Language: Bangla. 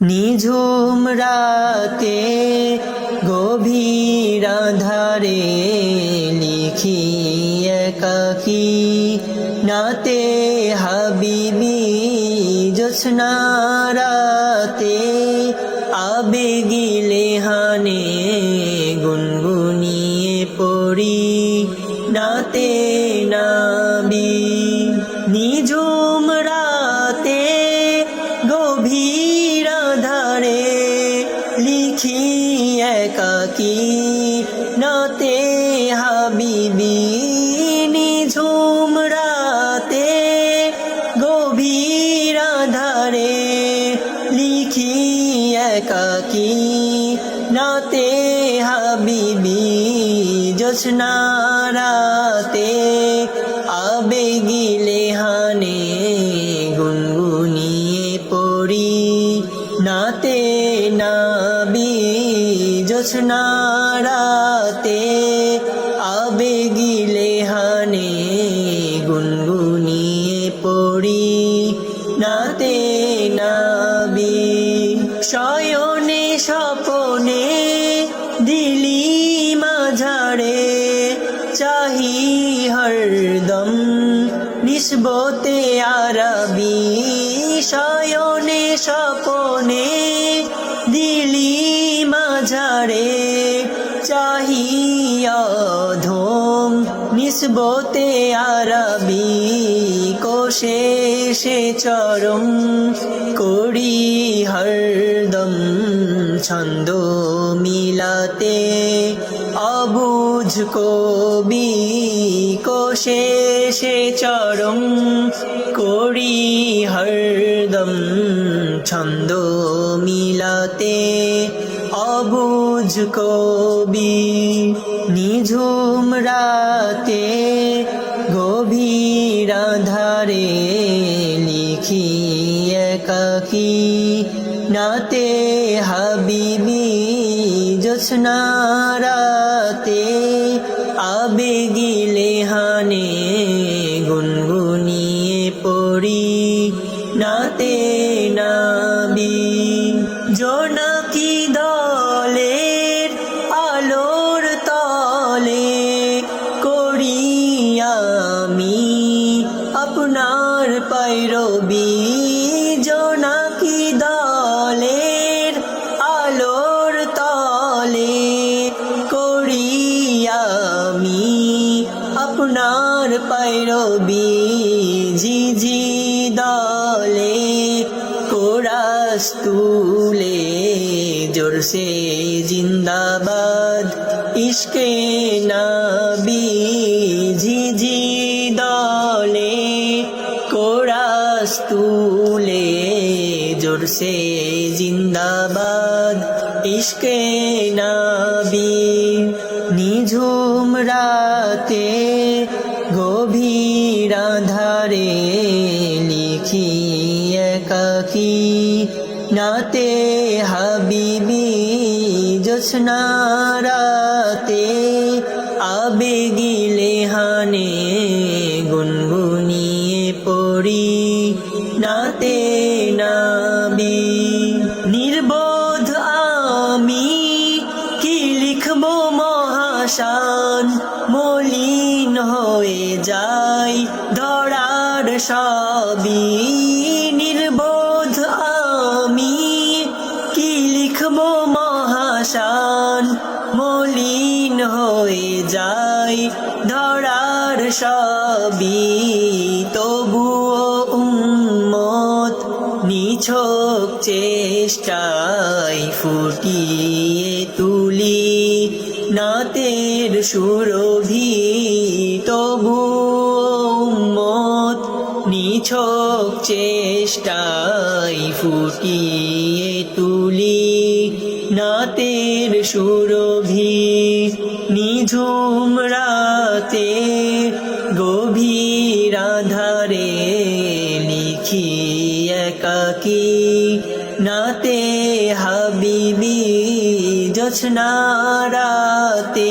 নিঝুম রাতে গভীর ধারে লিখি একাকি নাতে হাবিবি জোৎস্না রাতে আবেগিলে হানে গুনগুনিয়ে পড়ি। নাতে নাতে হাবিবি জোৎস্না রাতে আবেগিলে হানে গুনগুনিয়ে পড়ি। নাতে নাবি জোৎস্না রাতে আবেগিলে হানে গুনগুনিয়ে পড়ি। নাতে নাবি, শয়নে স্বপনে নিসবতে আরবি শয়নে স্বপনে দিলি মাঝারে চাহি অধম নিসবতে আরবি কোশে সে চরম করি হরদম ছন্দ মিলাতে অবুঝ কবি কোশে সে চরম করি হরদম ছন্দ মিলাতে অবুঝ কবি নিঝুম রাতে গভীর ধারে লিখি একাকি নাতে হাবিবি জোৎস্না রাতে আবেগিলে হানে গুনগুনিয়ে পড়ি নাতে নাবি। ঝিঝি দলে কোরাস তুলে জোরসে জিন্দাবাদ। ইশকে নাবি ঝিঝি দলে কোরাস তুলে জোরসে জিন্দাবাদ। ইশকে নাবি নিঝুম রাতে গভীর নাতে হাবিবি জোৎস্না রাতে আবেগিলে হানে গুনগুনিয়ে পড়ি। নাতে নাবি, নির্বোধ আমি কি লিখব মহাশান? মলিন হয়ে যাই ধরার সবই। মহাশান মলিন হয়ে যাই ধরার সবই তবুও উম্মত নিছক চেষ্টায় ফুটিয়ে তুলি, নাতের সুরভি তবু মত নিছক চেষ্টায় ফুটিয়ে নাতের সুরভি নিঝুম রাতে গভীর আধারে লিখি একাকি নাতে হাবিবি জোৎস্না রাতে